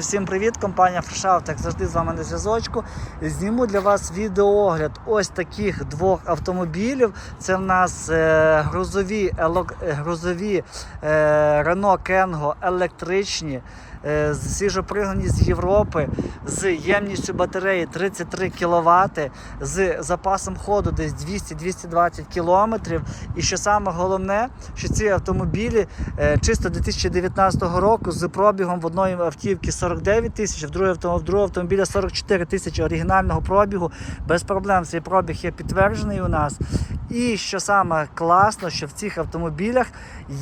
Всім привіт, компанія Фрешаут, як завжди з вами на зв'язочку. Зніму для вас відеоогляд ось таких двох автомобілів. Це в нас е, грузові, елок- е, грузові е, Renault Kengo електричні, свіжопригнані з Європи, з ємністю батареї 33 кВт, з запасом ходу десь 200-220 км. І що саме головне, що ці автомобілі е, чисто 2019 року з пробігом в одної автівки 49 тисяч, в другого автомобіля 44 тисячі оригінального пробігу. Без проблем цей пробіг є підтверджений у нас. І що саме класно, що в цих автомобілях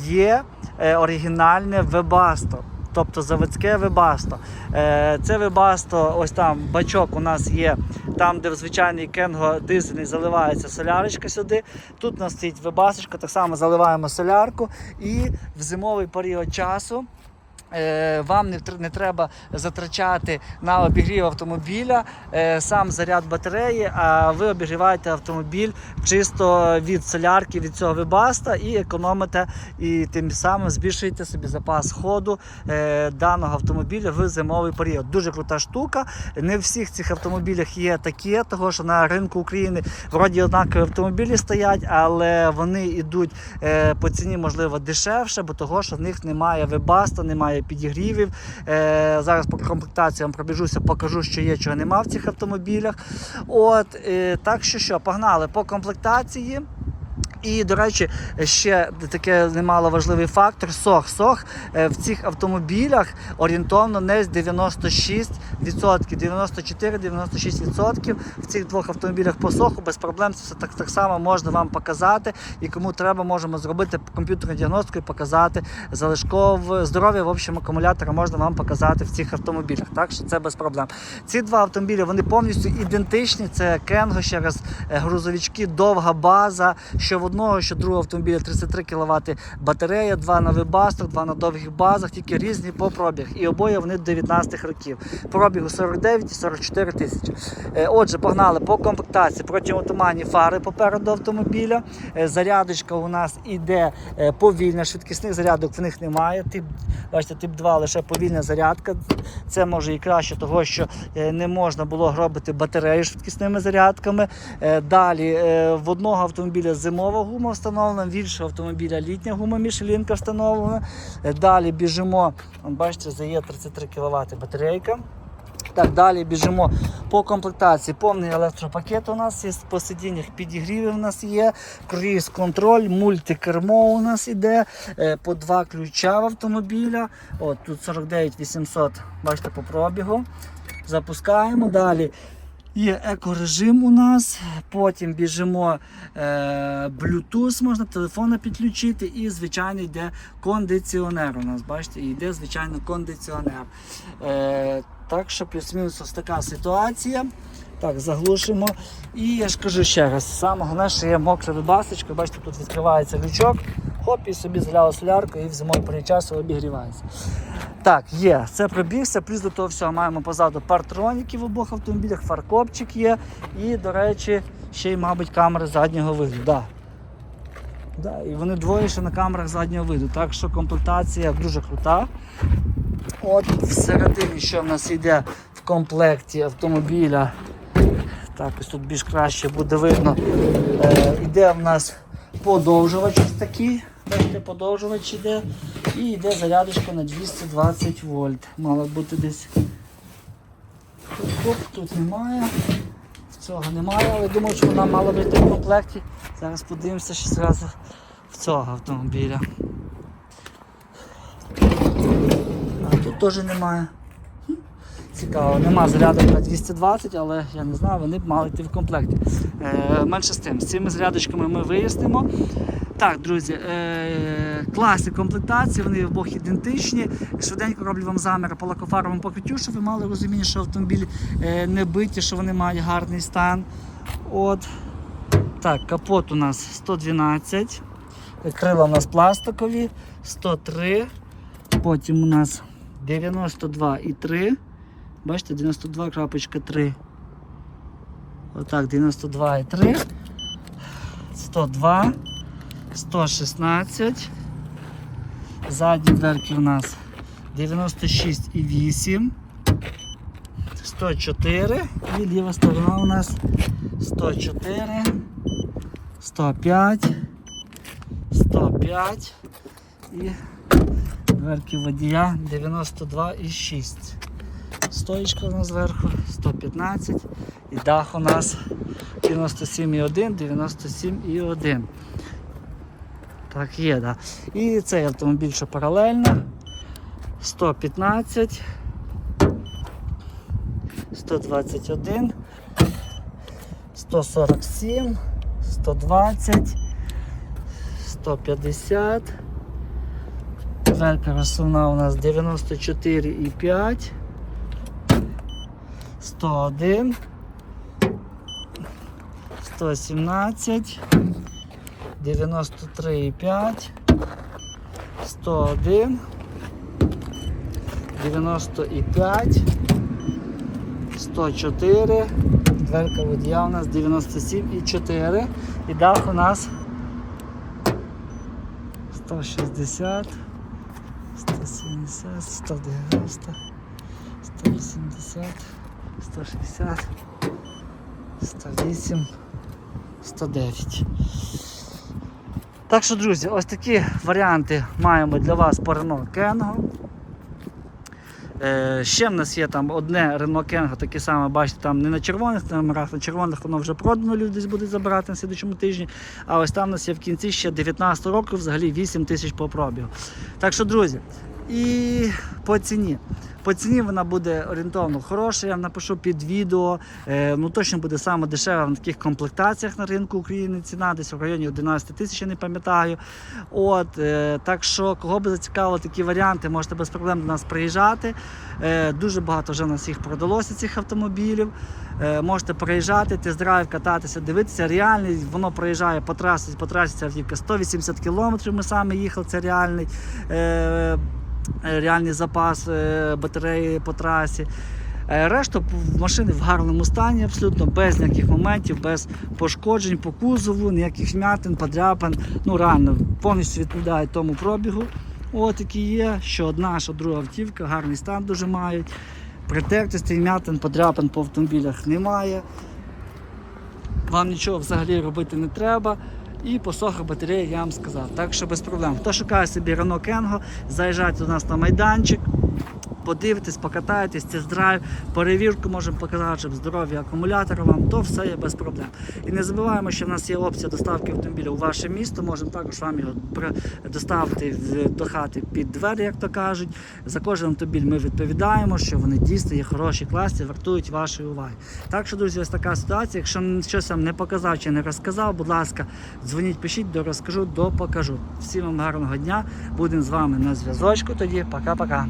є е, оригінальне вебасто. Тобто заводське вибасто. Е, Це вибасто, ось там бачок у нас є, там, де в звичайний кенго дизельний заливається солярочка сюди. Тут у нас стоїть вибасочка, так само заливаємо солярку. І в зимовий період часу вам не, не треба затрачати на обігрів автомобіля е, сам заряд батареї, а ви обігріваєте автомобіль чисто від солярки, від цього вибаста і економите, і тим самим збільшуєте собі запас ходу е, даного автомобіля в зимовий період. Дуже крута штука. Не в всіх цих автомобілях є таке, того що на ринку України вроді однакові автомобілі стоять, але вони йдуть е, по ціні, можливо, дешевше, бо того, що в них немає вебаста, немає підігрівів. Е, зараз по комплектації пробіжуся, покажу, що є, чого нема в цих автомобілях. От, е, так що що, погнали по комплектації. І, до речі, ще таке немало важливий фактор сох. Сох е, в цих автомобілях орієнтовно не з 96%, 94-96% в цих двох автомобілях по соху без проблем це все так, так само можна вам показати. І кому треба, можемо зробити комп'ютерну діагностику і показати залишкове здоров'я в общем акумулятора можна вам показати в цих автомобілях. Так що це без проблем. Ці два автомобілі вони повністю ідентичні. Це Кенго, ще раз е, грузовички, довга база. Що одного, що другого автомобіля 33 кВт батарея, два на вебастах, два на довгих базах, тільки різні по пробіг. І обоє вони 19 років. Пробігу 49 і 44 тисячі. Е, Отже, погнали по комплектації протиотуманні фари попереду автомобіля. Е, Зарядочка у нас іде е, повільна, швидкісних зарядок в них немає. Тип, бачите, тип 2 лише повільна зарядка. Це може і краще, того що не можна було робити батарею швидкісними зарядками. Далі в одного автомобіля зимова гума встановлена, іншого автомобіля літня гума Мішелінка встановлена. Е, Далі біжимо, бачите, за є 33 кВт батарейка. Так, далі біжимо по комплектації. Повний електропакет у нас є, по сидіннях підігріви у нас є, круїз контроль, мультикермо у нас іде, е, по два ключа в автомобіля. От тут 49 800, бачите, по пробігу. Запускаємо далі. Є екорежим у нас, потім біжимо е, Bluetooth, можна телефона підключити, і звичайно йде кондиціонер. У нас, бачите, йде звичайно кондиціонер. Е, так що плюс-мінус ось така ситуація. Так, заглушимо. І я ж кажу ще раз, саме головне, що є мокра вибасочка, бачите, тут відкривається лючок, хоп, і собі заляла солярку і в зимовий період часу обігрівається. Так, є, це пробігся, плюс до того всього маємо позаду партроніки в обох автомобілях, фаркопчик є. І, до речі, ще й, мабуть, камери заднього виду. Да. Да, і вони двоє ще на камерах заднього виду. Так що комплектація дуже крута. От всередині, що в нас йде в комплекті автомобіля. Так, ось тут більш краще буде видно. Е, йде в нас подовжувач ось такий. Бачите, подовжувач іде. І йде зарядочка на 220 вольт. Мало бути десь. Тут, тут немає. Цього немає, але думаю, що вона мала бути в комплекті. Зараз подивимося ще зразу в цього автомобіля. А тут теж немає. Цікаво, нема зарядок на 220, але я не знаю, вони б мали йти в комплекті. Е, менше з тим, з цими зарядочками ми вияснимо. Так, друзі, е, класи комплектації, вони обох ідентичні. Швиденько роблю вам заміри по лакофаровому покриттю, щоб ви мали розуміння, що автомобілі е, не биті, що вони мають гарний стан. От. Так, капот у нас 112. Крила у нас пластикові, 103. Потім у нас 92,3. Бачите, 92.3. Отак, 92,3. 102. 116. Задні дверки у нас 96,8. 104 і ліва сторона у нас 104, 105, 105 і дверки водія 92,6. Стоїчка у нас зверху 115 і дах у нас 97,1, 97,1. Так, є, да. І цей автомобіль, що паралельно. 115, 121, 147, 120, 150. Дверка розсувна у нас 94,5, 101, 117, 93,5, 101, 95, 104, дверка водія у нас 97,4 і дах у нас 160, 170, 190, 180, 160, 108, 109. Так що, друзі, ось такі варіанти маємо для вас по Renault Kengo. Е, ще в нас є там одне Renault Kengo, таке саме, бачите, там не на червоних номерах, на червоних воно вже продано, люди десь будуть забирати на слідчому тижні. А ось там у нас є в кінці ще 19 року, взагалі 8 тисяч по пробігу. Так що, друзі, і по ціні. По ціні вона буде орієнтовно хороша, я напишу під відео. Е, ну точно буде саме дешева на таких комплектаціях на ринку України. Ціна десь в районі 11 тисяч, я не пам'ятаю. От, е, так що, кого би зацікавили такі варіанти, можете без проблем до нас приїжджати. Е, дуже багато вже нас їх продалося, цих автомобілів. Можете приїжджати, тест-драйв, кататися, дивитися. Реальний, воно проїжджає по трасі, по трасі тільки 180 кілометрів. Ми саме їхали, це реальний. Е, реальний запас е, батареї по трасі. Е, Решта машини в гарному стані, абсолютно без ніяких моментів, без пошкоджень по кузову, ніяких вмятин, подряпин. Ну реально повністю відповідає тому пробігу. От які є, що одна, що друга автівка, гарний стан дуже мають. Притертостей, вмятин, подряпин по автомобілях немає. Вам нічого взагалі робити не треба. І посоха батареї я вам сказав. Так що без проблем. Хто шукає собі Renault Kengo, заїжджайте до нас на майданчик, подивитесь, покатаєтесь, тест-драйв, перевірку можемо показати, щоб здоров'я акумулятора вам, то все є без проблем. І не забуваємо, що в нас є опція доставки автомобіля у ваше місто. Можемо також вам його доставити до хати під двері, як то кажуть. За кожен автомобіль ми відповідаємо, що вони дійсно є хороші, класні, вартують вашої уваги. Так що, друзі, ось така ситуація. Якщо щось вам не показав чи не розказав, будь ласка, дзвоніть, пишіть, до розкажу, до покажу. Всім вам гарного дня. Будемо з вами на зв'язочку. Тоді пока-пока.